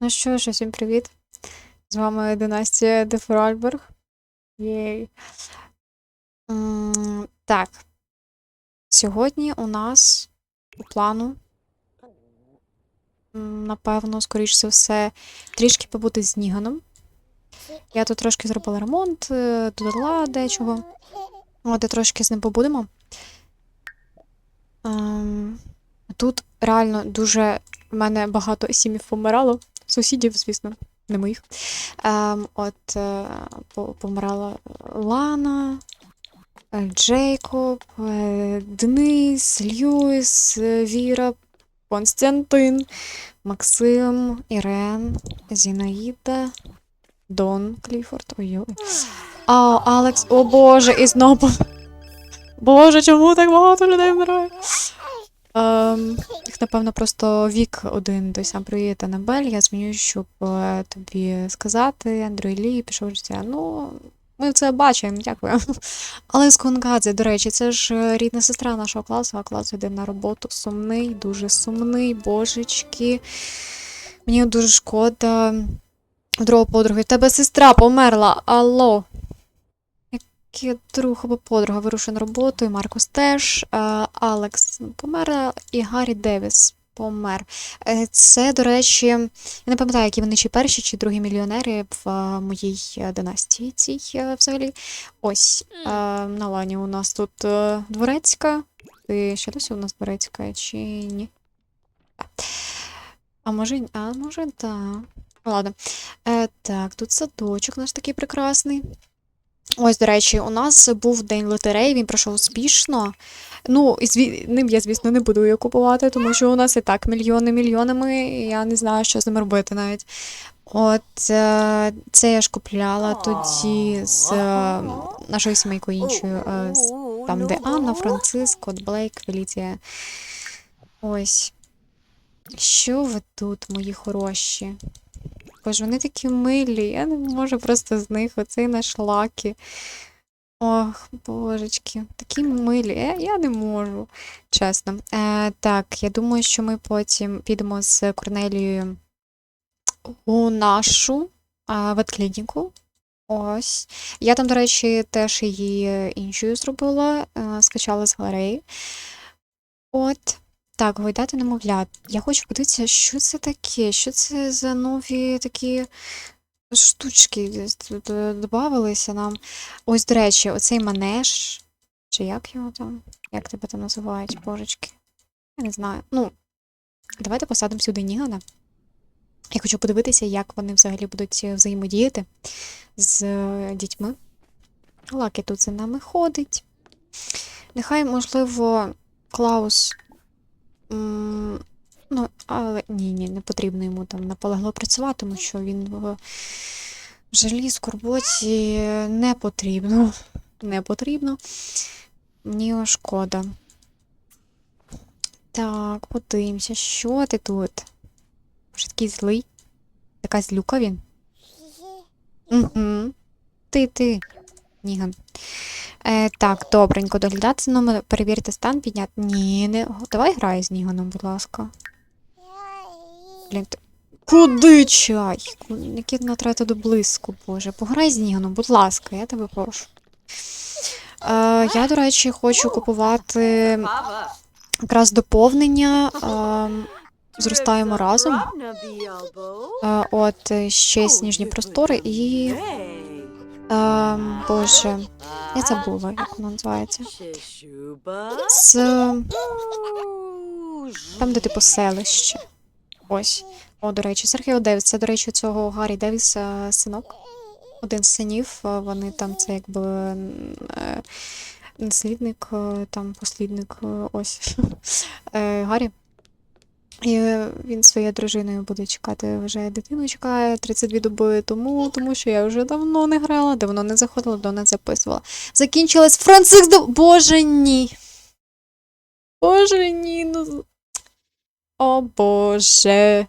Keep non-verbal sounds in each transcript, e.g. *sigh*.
Ну що ж, усім привіт. З вами династія Дефральберг. Єй. Так. Сьогодні у нас по плану, напевно, скоріш за все, трішки побути з Ніганом. Я тут трошки зробила ремонт, е, додала дечого. От, трошки з ним побудемо. Ем, Тут реально дуже в мене багато сім'їв помирало. Сусідів, звісно, не моїх. Ем, от е, помирала Лана, е, Джейкоб, е, Денис, Льюіс, е, Віра, Константин, Максим, Ірен, Зінаїда, Дон Кліфорд. Ой-ой. А, Алекс, о Боже, і знову. Боже, чому так багато людей вмирає? Ем, їх, напевно, просто вік один той сам привіт, Анабель. Я змінюю, щоб е, тобі сказати. Андрій Лі пішов життя. Ну, ми це бачимо, дякую. *laughs* Але Сконгадзе, до речі, це ж е, рідна сестра нашого класу, а клас йде на роботу. Сумний, дуже сумний, божечки. Мені дуже шкода. Друга подруги. Тебе сестра померла. Алло. Який друг або подруга вирушив на роботу, і Маркус теж. Е, Алекс помер, і Гаррі Девіс помер. Е, Це, до речі, я не пам'ятаю, які вони чи перші, чи другі мільйонери в е, моїй династії цій взагалі. Ось на лані у нас тут дворецька. Ти ще досі у нас дворецька, чи ні? А може, а може, так. Ладно. Е, так, тут садочок наш такий прекрасний. Ось, до речі, у нас був день лотереї, він пройшов успішно. Ну, і зві... ним я, звісно, не буду його купувати, тому що у нас і так мільйони мільйонами, і я не знаю, що з ними робити навіть. От е, це я ж купляла тоді з е, нашою сімейкою іншою, е, з, там, де Анна, Франциско, Блейк, Феліція. Ось. Що ви тут, мої хороші? Боже, вони такі милі, я не можу просто з них оцей наш лакі. Ох, божечки, такі милі. Я, я не можу, чесно. Е, так, я думаю, що ми потім підемо з Корнелією у нашу е, ветклініку. Ось. Я там, до речі, теж її іншою зробила, е, скачала з галереї. От. Так, гойдати немовлят. Я хочу подивитися, що це таке, що це за нові такі штучки е, додавалися нам. Ось, до речі, оцей манеж. Чи як його там? Як тебе там називають, божечки? Я не знаю. Ну, давайте посадимо сюди Нігана. Я хочу подивитися, як вони взагалі будуть е, взаємодіяти з е, дітьми. Лаки тут за нами ходить. Нехай, можливо, Клаус. Ну, але ні, ні, не потрібно йому там наполегло працювати, тому що він в в жалі, скорботі не потрібно. Не потрібно. Мені його шкода. Так, подивимося, що ти тут? Може, такий злий? Така злюка він? Угу. Ти, ти, Ніган. Е, так, добренько, доглядати номер, перевірити стан, підняти. Ні, не. Давай грай з Ніганом, будь ласка. Блін, ти... Куди чай? Які натрати до блиску, боже. Пограй з Ніганом, будь ласка, я тебе прошу. Е, я, до речі, хочу купувати якраз доповнення. Е, зростаємо разом. Е, от е, ще сніжні простори і. Е, боже, я забула, як воно називається. З там, де типу селище. Ось. О, до речі, Сергій Девіс. Це, до речі, цього Гаррі Девіса синок. Один з синів. е, Вони там це якби е, наслідник, е, там послідник. е, Ось. *laughs* Е, Гаррі. І він своєю дружиною буде чекати, вже дитину чекає 32 доби тому, тому що я вже давно не грала, давно не заходила, давно не записувала. Закінчилась Франциск до. Боже ні. Боже ні, ну. О Боже.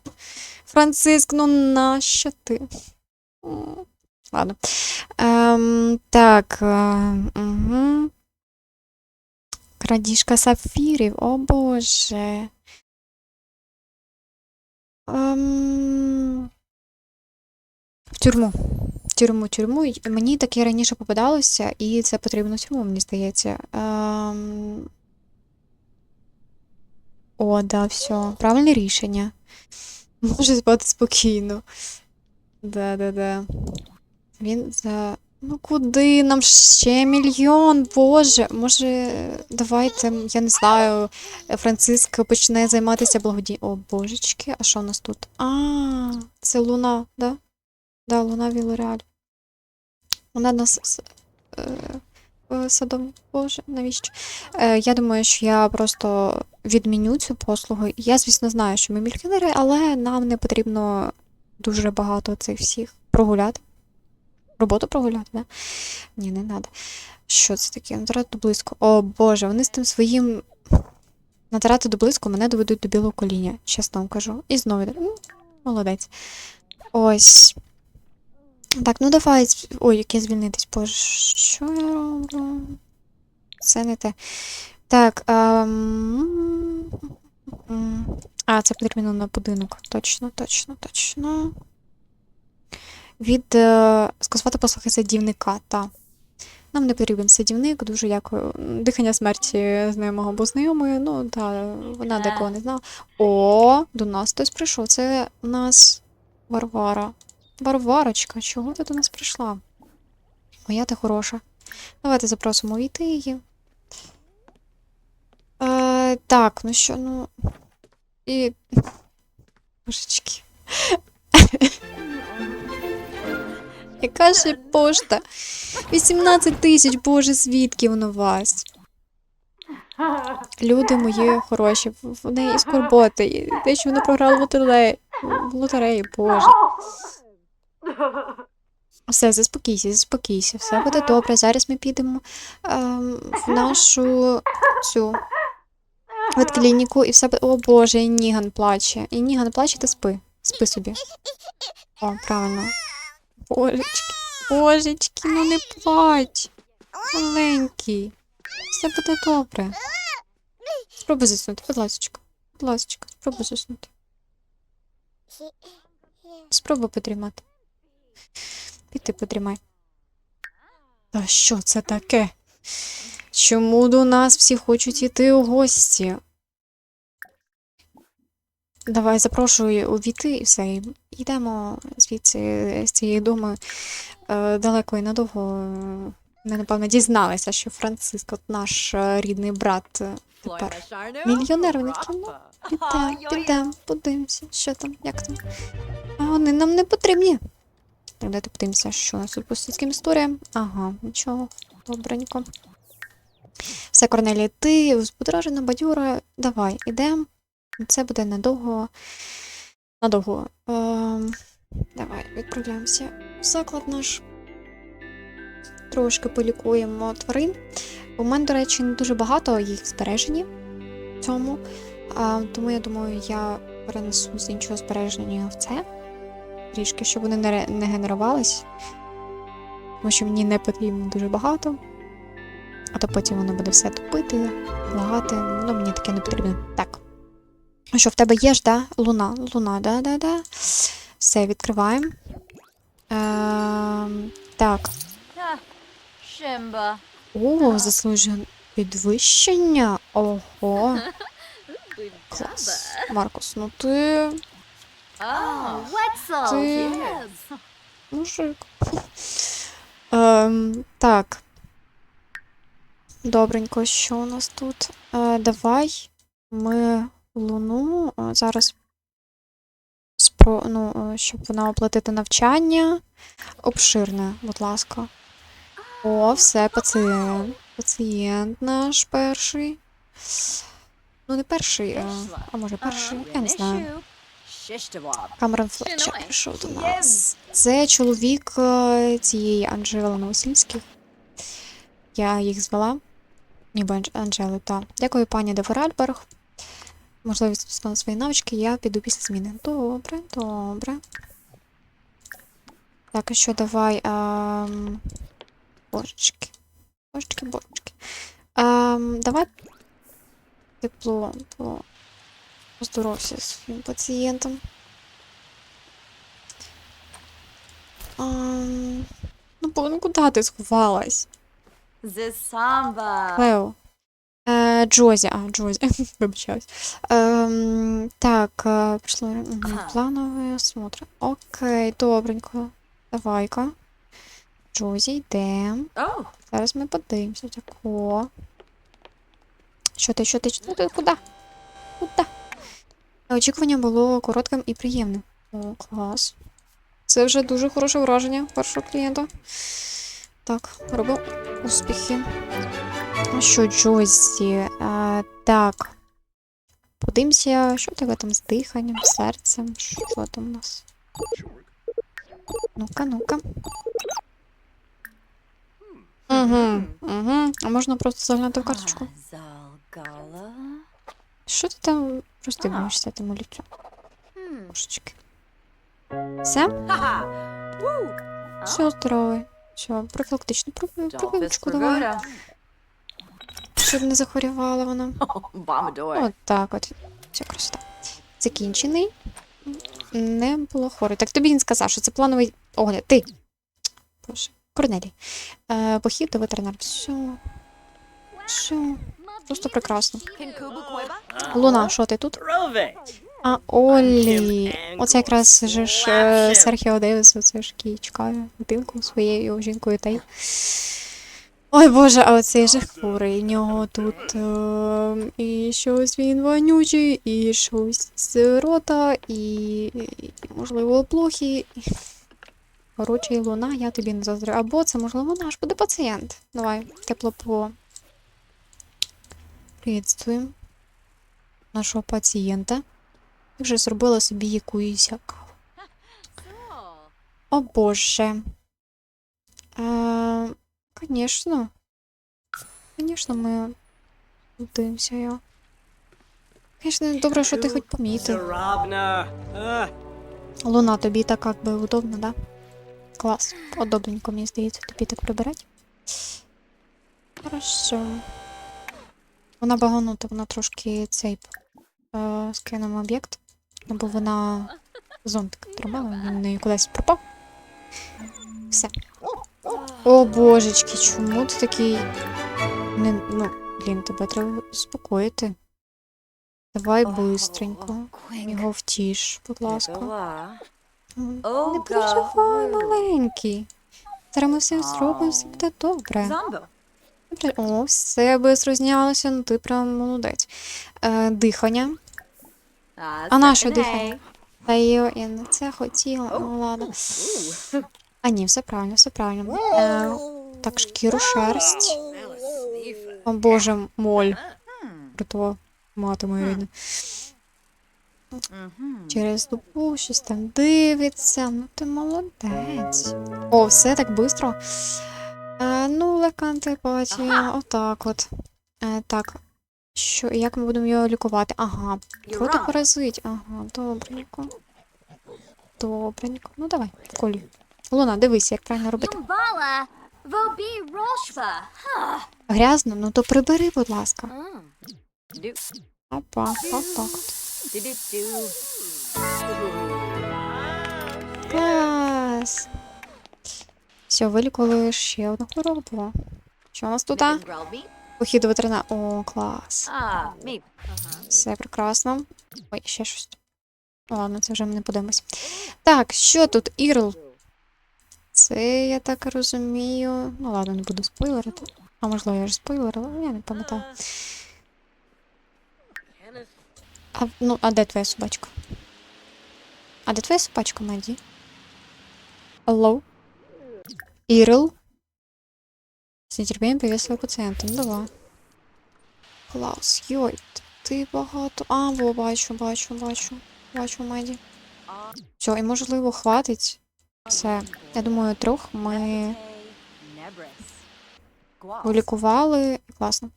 Франциск, ну нащо ти? Ладно. Ем, так. Угу. Крадіжка сапфірів, о Боже. Ем, тюрму. Тюрму, тюрму. Й- Мені таке раніше попадалося, і це потрібно в тюрму, мені здається. Ем... О, да, все. Правильне рішення. Може спати спокійно. Да, да, да. Він за. Ну куди? Нам ще мільйон, боже. Може, давайте, я не знаю, Франциск почне займатися благоді... О, божечки, а що у нас тут? А, це Луна, да? Да, Луна Вілореаль. Вона нас е, е, садом. Боже, навіщо? Е, я думаю, що я просто відміню цю послугу. Я, звісно, знаю, що ми мільйонери, але нам не потрібно дуже багато цих всіх прогуляти. Роботу прогуляти, да? Ні, не треба. Що це таке? Натирати до близько. О Боже, вони з тим своїм. Натирати до близько мене доведуть до білого коління, чесно вам кажу. І знову. йде. Молодець. Ось. Так, ну давай. Ой, яке звільнитись. Боже, що я роблю? Це не те. Так. ем, А, це потрібно на будинок. Точно, точно, точно. Від е, скасувати послуги садівника, та. Нам не потрібен садівник, дуже дякую. Дихання смерті знайомого або знайомої, ну та вона декого не знала. О, до нас хтось прийшов. Це у нас Варвара. Варварочка, чого ти до нас прийшла? Моя ти хороша. Давайте запросимо війти її. Е, так, ну що, ну. І. Божечки. *laughs* Яка ж пошта? 18 тисяч, боже, звідки воно вас? Люди мої хороші, в в неї і скорботи, те, що вона програла в лотереї, в лотереї, боже. Все, заспокійся, заспокійся, все буде добре. Зараз ми підемо ем, в нашу цю ветклініку і все буде. О Боже, і Ніган плаче. І Ніган плаче, ти спи. Спи собі. О, правильно. Божечки, божечки, ну не плач. Маленький. Все буде добре. Спробуй заснути, будь ласочка. Будь ласочка, спробуй заснути. Спробуй подрімати. Піти подрімай. Та що це таке? Чому до нас всі хочуть іти у гості? Давай запрошую увійти і все. і Йдемо звідси з цієї думи е, далеко і надовго. Ми, напевно, дізналися, що Франциск, от наш е, рідний брат, е, тепер мільйонер, вони такі, ну, підемо, підемо, подивимося, що там, як там. А вони нам не потрібні. Так, давайте подивимося, що у нас тут по сільським історіям. Ага, нічого, добренько. Все, Корнелія, ти взбудоражена, бадьора. Давай, ідемо. Це буде надовго. Надовго. Ем, давай, відправляємося в заклад наш. Трошки полікуємо тварин. У мене, до речі, не дуже багато їх збережені в цьому. А, тому я думаю, я перенесу з іншого збереження в це. Трішки, щоб вони не, не генерувались. Тому що мені не потрібно дуже багато. А то потім воно буде все тупити, лагати. Ну, мені таке не потрібно. Так. А що, в тебе є ж, да? Луна, луна, да, да, да. Все, відкриваємо. Ем, так. О, заслужене підвищення. Ого, клас. Маркус, ну ти. Ти- мужик. Ем, так. Добренько, що у нас тут? Е, давай ми луну зараз спро... ну, е, щоб вона оплатити навчання. Обширне, будь ласка. О, все, пацієнт. Пацієнт наш перший. Ну, не перший, е, а може перший, я не знаю. Камерон Флетчер прийшов до нас. Це чоловік е, цієї Анжели Новосільських. Я їх звела. Ніби Анж- Анжели, так. Дякую, пані Деверальберг. Можливість встановити свої навички, я піду після зміни. Добре, добре. Так, а що давай. Ем... Божечки. Божечки, божечки. Ем, давай тепло, тепло. Поздоровся зі своїм пацієнтом. Ам, Ну, ну куди ти сховалась? Клео. Джозі, а, Джозі, *laughs* вибачаюсь. Ем, так, е, пішло угу. плановий осмотр. Окей, добренько. Давай-ка. Джозі, йдемо. Oh, Зараз ми подивимося. Так, о. Що ти, що ти, що ти, куди? Куди? Очікування було коротким і приємним. О, клас. Це вже дуже хороше враження першого клієнта. Так, робимо успіхи. Ну що, Джозі, а, так. Подивимося, що тебе там з диханням, серцем, що там у нас? Ну-ка, ну-ка. Угу, угу. А можна просто заглянути в карточку. Що ти там роздивляєшся тому ліцю? Трошечки. Все? Все, здоровий. Все, профілактичну прививочку давай. Щоб не захворювала вона. *laughs* От так от. Все, красота. Закінчений. Не було хворий. Так тобі він сказав, що це плановий огляд. Ти. Боже. Корнелій. Е, похід до ветеринара. Все. Все. Просто прекрасно. Луна, що ти тут? А Олі. Оце якраз же ж е, Серхіо Девіс, оце ж який чекає дитинку своєю жінкою та й. Ой Боже, а оцей же хворий. Нього тут е, і щось він вонючий, і щось з рота, і, і можливо плохі. Коротше, і луна, я тобі не заздрю. Або це, можливо, наш буде пацієнт. Давай, тепло по. Приветствуємо нашого пацієнта. Я вже зробила собі якусь каву. О Боже. Е, Конечно. Конечно, ми дивимося його. Конечно, добре, що ти хоч помітив. Луна, тобі так як би удобно, да? Клас. Удобненько, мені здається, тобі так прибирати. Хорошо. Вона баганута, вона трошки цей е, скинемо об'єкт. Бо вона зонтик тримала, він кудись пропав. Все. О божечки, чому ти такий. Не, ну, блін, тебе треба успокоїти. Давай бистренько. Його втіш, будь ласка. Не переживай, маленький. Зараз ми все зробимо, все буде добре. О, все бистро знялося, ну ти прям молодець. Е, дихання. А на second дихання? Та я і не це хотіла. Ну ладно. А ні, все правильно, все правильно. Е, так, шкіру, шерсть. О боже, моль. Hmm. Притова мати моя рідна. Через добу щось там дивиться. Ну ти молодець. О, все так швидко. Е, ну, легка антипатія. Отак от. Е, так. Що, як ми будемо його лікувати? Ага. Проти паразит. Ага, добренько. Добренько. Ну давай, вколюй. Луна, дивись, як правильно робити. Грязно, ну то прибери, будь ласка. Опа, отак. Клас. Все, вилікували ще одну хворобу. Що у нас тут? Похід до ветеринара. О, клас. Все прекрасно. Ой, ще щось. Ладно, це вже ми не подивимось. Так, що тут? Ірл. Це, я так розумію. Ну ладно, не буду спойлерити. А можливо, я ж спойлерила, я не пам'ятаю. А, ну, а де твоя собачка? А де твоя собачка, Меді? Алло? Ірл? З нетерпінням приветствую пацієнта. Ну, давай. Клас, йой, ти багато. А, во, бачу, бачу, бачу. Бачу, Меді. Все, і можливо, хватить. Все. Я думаю, трьох ми. Guas. Класно.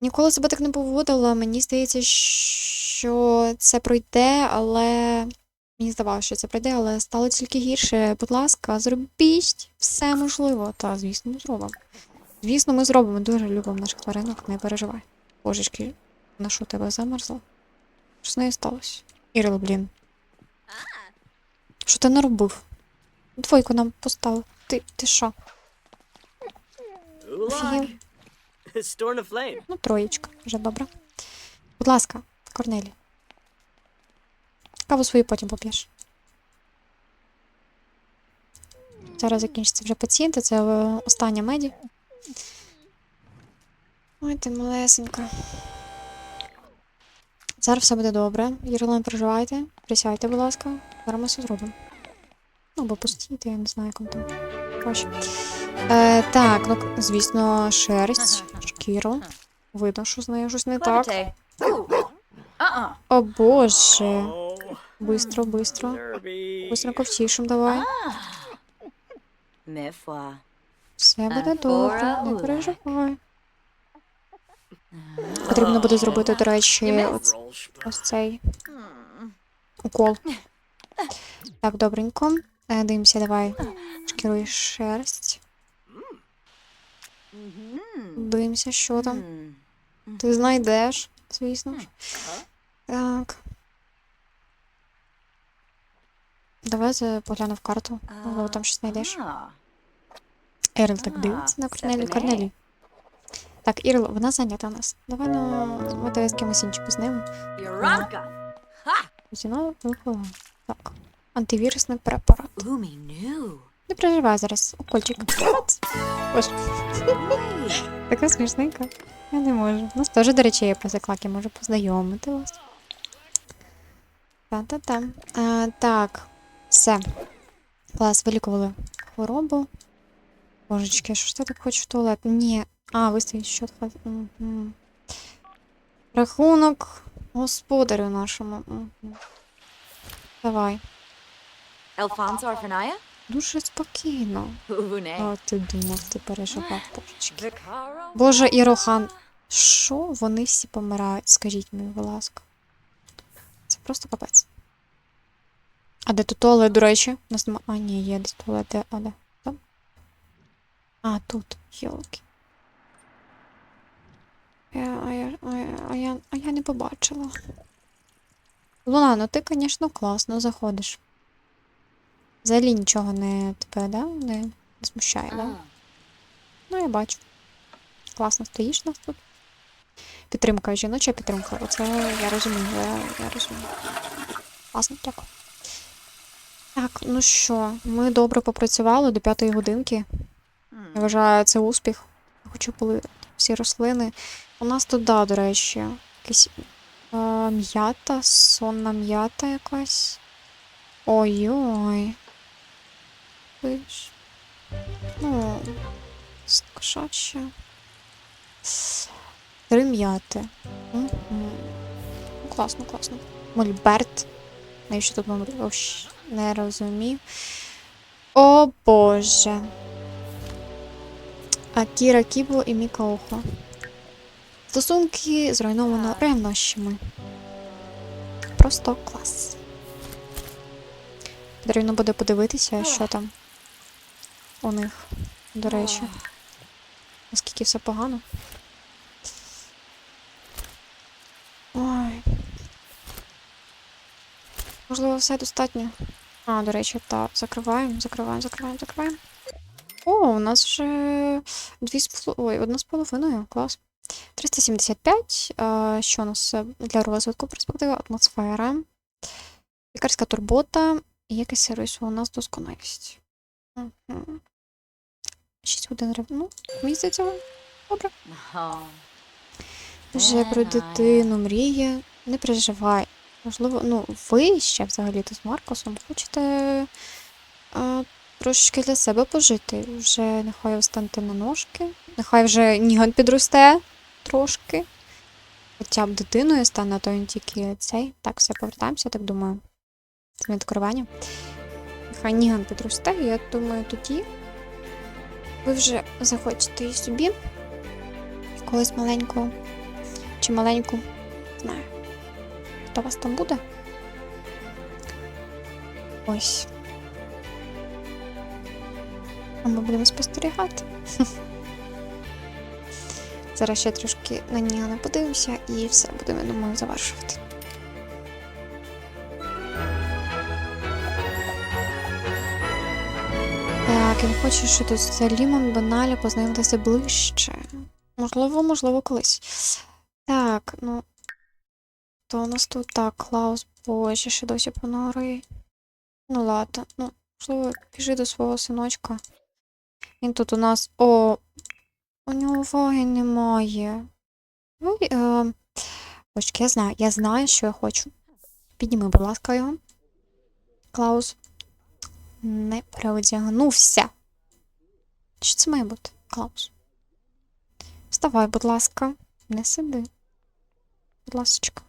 Ніколи себе так не поводила. Мені здається, що це пройде, але. Мені здавалося, що це пройде, але стало тільки гірше. Будь ласка, зробіть все можливо. Та, звісно, ми зробимо. Звісно, ми зробимо. Дуже любимо наших тваринок, не переживай. Божечки, на що тебе замерзло? Що з нею сталося? Ірил, блін. Що ти наробив? Двойку нам поставив. Ти, ти що? *laughs* Ну, троєчка, вже добре. Будь ласка, Корнелі. Каву свою потім поп'єш. Зараз закінчиться вже пацієнти, це е, остання меді. Ой, ти малесенька. Зараз все буде добре. Єрла, не переживайте. Присядьте, будь ласка. Зараз ми все зробимо. Ну, або постійте, я не знаю, як там. Е, так, ну, звісно, шерсть, шкіру. Видно, що з нею щось не так. О боже. Бистро, бистро. Derby. Бистренько втішим давай. Все буде добре, не переживай. Потрібно буде зробити, до речі, ось, ось цей укол. Так, добренько. Е, Дивимося, давай. Шкіру шерсть. Дивимося, що там. Ти знайдеш, звісно ж. Так. Давай за- погляну в карту. Можливо, там щось знайдеш. Ерл так дивиться на Корнелі. Корнелі. Так, Ірл, вона зайнята у нас. Давай ну, тебе з кимось іншим познайомимо. Eureka. Ha! Зіно. Так. Антивірусний препарат. Не переживай зараз. Укольчик. Ось. Така смішненька. Я не можу. У нас теж, до речі, є позаклак, я можу познайомити вас. Та-та-та. Так. Все. Клас, вилікували хворобу. Божечки, що ж ти так хочеш в туалет? Ні. А, виставіть счет. Угу. Рахунок господарю нашому. Угу. Давай. Alfonso Arfanaya? Дуже спокійно. А ти думав, ти переживав, божечки. Боже, Ірохан, що вони всі помирають? Скажіть мені, будь ласка. Це просто капець. А де тут туалет, до речі? У нас нема. А, ні, є десь туалет, де, а де? Там? А, тут, йолки. Я, а, я, а, я, а, я, а я не побачила. Луна, ну ти, звісно, класно заходиш. Взагалі нічого не тебе, да? Не, не смущає, да? Ah. Ну, я бачу. Класно стоїш нас тут. Підтримка, жіноча підтримка. Оце я розумію, я, я розумію. Класно, дякую. Так, ну що, ми добре попрацювали до п'ятої годинки. Я вважаю, це успіх. Я хочу полити всі рослини. У нас тут, да, до речі, якась е, м'ята, сонна м'ята якась. Ой-ой. Ви ж. Ну, кошаче. Три м'яти. Ну, Класно, класно. Мольберт. Навіщо тут? Ощ, Не розумію. О Боже. Акіра Кібо і Міка Охо. Стосунки зруйновано ревнощами. Просто клас. Потрібно буде подивитися, що там у них, до речі. Наскільки все погано. Ой. Можливо, все достатньо. А, до речі, так, закриваємо, закриваємо, закриваємо, закриваємо. О, у нас вже дві з поло- Ой, одна з половиною. Клас. 375. А, що у нас е, для розвитку перспектива? Атмосфера. Лікарська турбота. І якийсь сервіс у нас досконалість. Мгм. 6 годин рев- Ну, мені здається, добре. Вже про дитину мріє. Не переживай. Можливо, ну, ви ще взагалі-то з Маркосом хочете а, трошечки для себе пожити. Вже нехай встанете на ножки, нехай вже Ніган підросте трошки. Хоча б дитиною стане, а то він тільки цей. Так, все, повертаємося, так думаю. З відкриванням. Нехай Ніган підросте, я думаю, тоді ви вже захочете і собі колись маленького чи маленьку. Не знаю. Хто вас там буде? Ось. А ми будемо спостерігати. *laughs* Зараз ще трошки на Нігана подивимося і все, будемо, я думаю, завершувати. Так, він хоче, що тут з Лімом Баналя познайомитися ближче. Можливо, можливо, колись. Так, ну. То у нас тут так, Клаус, боже, ще досі понори. Ну ладно, ну, можливо, біжи до свого синочка. Він тут у нас. О, у нього уваги немає. Ну, е... Бочки, я знаю, я знаю, що я хочу. Підніми, будь ласка, його. Клаус. Не переодягнувся. Що це має бути, Клаус? Вставай, будь ласка. Не сиди. Будь ласочка.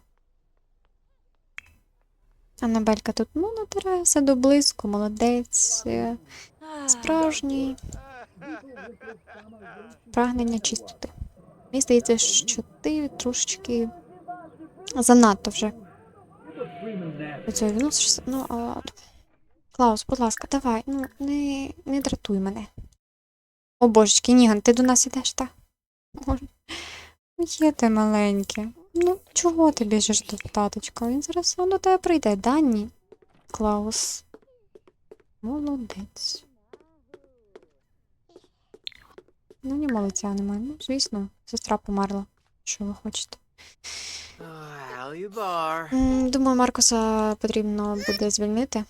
Аннабелька тут, ну, натирається до близько, молодець. Справжній. Прагнення чистоти. Мені здається, що ти трошечки занадто вже до цього відносишся. Ну, а. Клаус, будь ласка, давай, ну, не, не дратуй мене. О божечки, Ніган, ти до нас ідеш, так? Боже. Ну, Є ти маленьке. Ну, чого ти біжиш до таточка? Він зараз сам до тебе прийде, да, ні? Клаус. Молодець. Ну, ні, молодця немає. Ну, звісно, сестра померла. Що ви хочете? Думаю, Маркуса потрібно буде звільнити.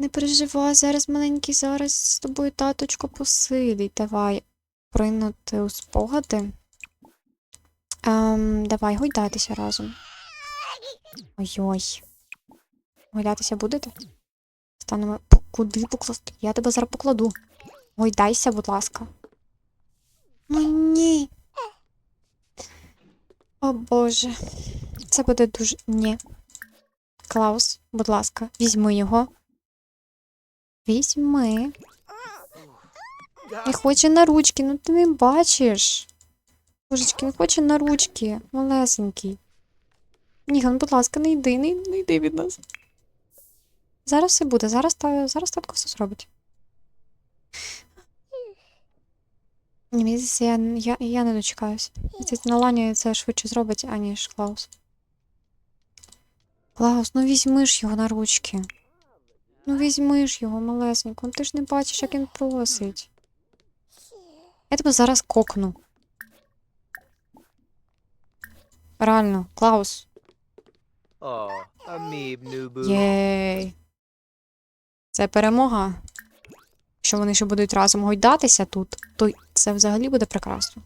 Не переживай, зараз маленький, зараз з тобою таточко посидить. Давай прийнути у спогади. Ем, давай гойдатися разом. Ой-ой. Гойдатися будете? Станемо. Куди покласти? Я тебе зараз покладу. Гойдайся, будь ласка. Ну ні. О Боже. Це буде дуже. Ні. Клаус, будь ласка, візьми його. Візьми. Не хоче на ручки, ну ти не бачиш. Божечки, не хоче на ручки, малесенький. Ніган, будь ласка, не йди, не, не йди від нас. Зараз все буде, зараз, та, зараз татко все зробить. Я, я, я не дочекаюся. Це на лані це швидше зробить, аніж Клаус. Клаус, ну візьми ж його на ручки. Ну візьми ж його, малесенько. Ти ж не бачиш, як він просить. Я тебе зараз кокну. Реально, Клаус. Єй. Це перемога. Якщо вони ще будуть разом гойдатися тут, то це взагалі буде прекрасно.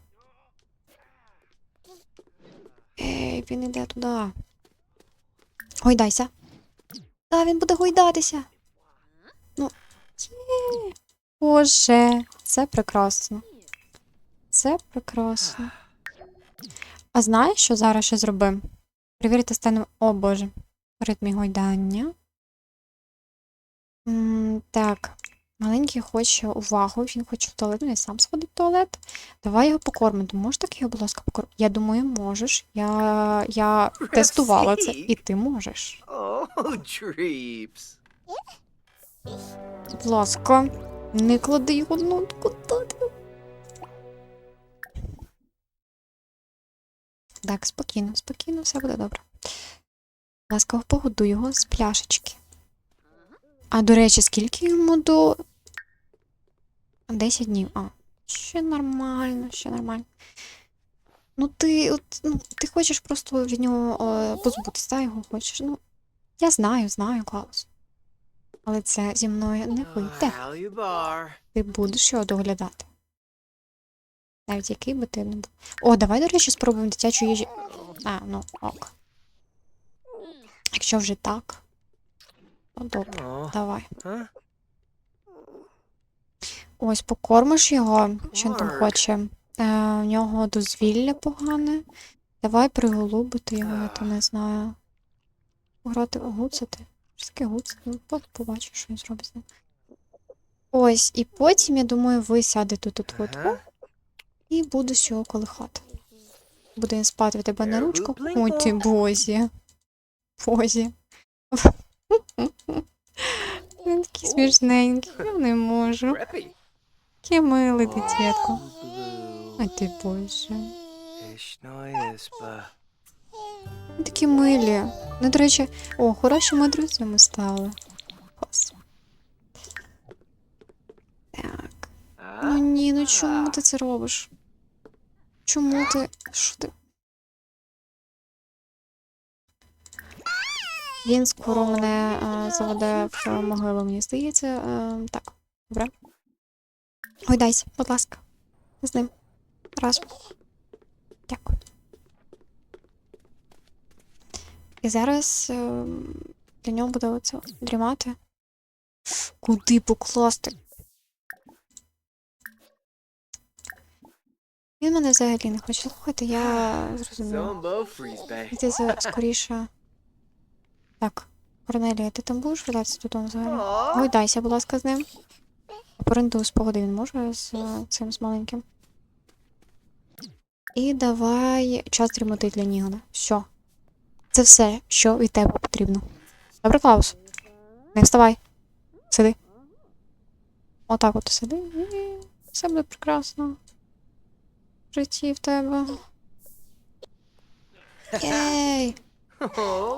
Ей, він іде туди. Гойдайся. Та, він буде гойдатися. Боже, це прекрасно. Це прекрасно. А знаєш, що зараз ще зробимо? Перевірити стан. О Боже. Ритмі гойдання. Так. Маленький хоче увагу, він хоче в туалет, він сам сходить в туалет. Давай його покормимо. Можеш так його, будь ласка, покормити? Я думаю, можеш. Я, я тестувала це, і ти можеш. *laughs* Oh. Будь ласка, не клади його ну, куди? Так, спокійно, спокійно, все буде добре. Будь ласка, погодуй його з пляшечки. А до речі, скільки йому до. 10 днів. А, ще нормально, ще нормально. Ну, ти, от, ну, ти хочеш просто від нього е, позбутися, його хочеш. Ну, я знаю, знаю, Клаус. Але це зі мною не вийде. Ти будеш його доглядати. Навіть який би ти не був. О, давай, до речі, спробуємо дитячу їжі. А, ну ок. Якщо вже так. Ну добре, давай. Ось покормиш його, що він там хоче. Е, у нього дозвілля погане. Давай приголубити його, я то не знаю. Грати гуцати. Таке гуцати? Ну, по- побачиш, що він зробить. Ось, і потім, я думаю, ви сядете тут Ага. і будеш його колихати. Буде він спати в тебе на ручку. Ой ти бозі. Бозі. Він такий смішненький, я не можу. Який милий дитятко. Ой ти боже. Вони такі милі. Ну, до речі, о, хорошими друзями стали. Клас. ні, ну чому ти це робиш? Чому ти. Що ти? Він скоро мене е, заведе в могилу, мені здається. Е, так, добре. Ой, дайся, будь ласка. З ним. Раз. Дякую. І зараз е, для нього буде оце дрімати. Куди покласти? Він мене взагалі не хоче слухати, я зрозуміла. Йти скоріше. Так, Корнелія, ти там будеш вертатися додому взагалі? Гойдайся, будь ласка, з ним. Поринду з погоди він може з е, цим з маленьким. І давай час дрімоти для Нігана. Все. Це все, що від тебе потрібно. Добре, Клаус? Не вставай. Сиди. Отак от сиди. І все буде прекрасно. В житті в тебе. Єй!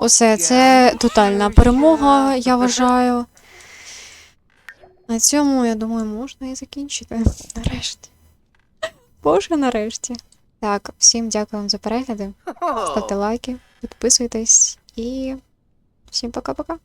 Усе, це тотальна перемога, я вважаю. На цьому, я думаю, можна і закінчити. Нарешті. Боже, нарешті. Так, всім дякую вам за перегляди. Ставте лайки, підписуйтесь і всім пока-пока.